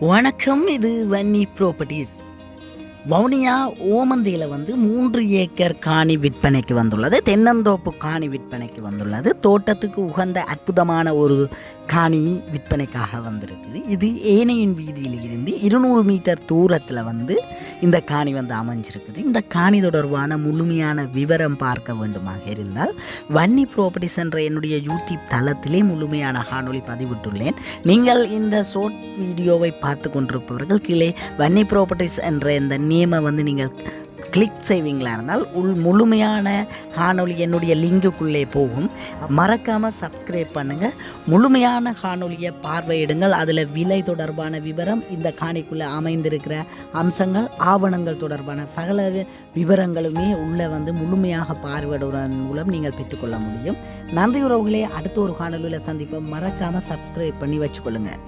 வணக்கம் இது வன்னி ப்ராப்பர்ட்டிஸ் வவுனியா ஓமந்தியில் வந்து மூன்று ஏக்கர் காணி விற்பனைக்கு வந்துள்ளது. தென்னந்தோப்பு காணி விற்பனைக்கு வந்துள்ளது. தோட்டத்துக்கு உகந்த அற்புதமான ஒரு காணி விற்பனைக்காக வந்திருக்குது. இது ஏனையின் வீதியில் இருந்து இருநூறு மீட்டர் தூரத்தில் வந்து இந்த காணி வந்து அமைஞ்சிருக்குது. இந்த காணி தொடர்பான முழுமையான விவரம் பார்க்க வேண்டுமாக இருந்தால் வன்னி ப்ராப்பர்ட்டிஸ் என்ற என்னுடைய யூடியூப் தளத்திலே முழுமையான காணொளி பதிவிட்டுள்ளேன். நீங்கள் இந்த ஷோர்ட் வீடியோவை பார்த்து கொண்டிருப்பவர்கள் கீழே வன்னி ப்ராப்பர்ட்டிஸ் என்ற இந்த நேமை வந்து நீங்கள் கிளிக் செய்வீங்களா இருந்தால் உள் முழுமையான காணொலி என்னுடைய லிங்குக்குள்ளே போகும். மறக்காமல் சப்ஸ்கிரைப் பண்ணுங்கள் முழுமையான காணொலியை பார்வையிடுங்கள். அதில் விலை தொடர்பான விவரம் இந்த காணிக்குள்ளே அமைந்திருக்கிற அம்சங்கள் ஆவணங்கள் தொடர்பான சகல விவரங்களுமே உள்ளே வந்து முழுமையாக பார்வையிடுவதன் மூலம் நீங்கள் பெற்றுக்கொள்ள முடியும். நன்றி உறவுகளே அடுத்த ஒரு காணொலியில் சந்திப்போம். மறக்காமல் சப்ஸ்கிரைப் பண்ணி வச்சுக்கொள்ளுங்கள்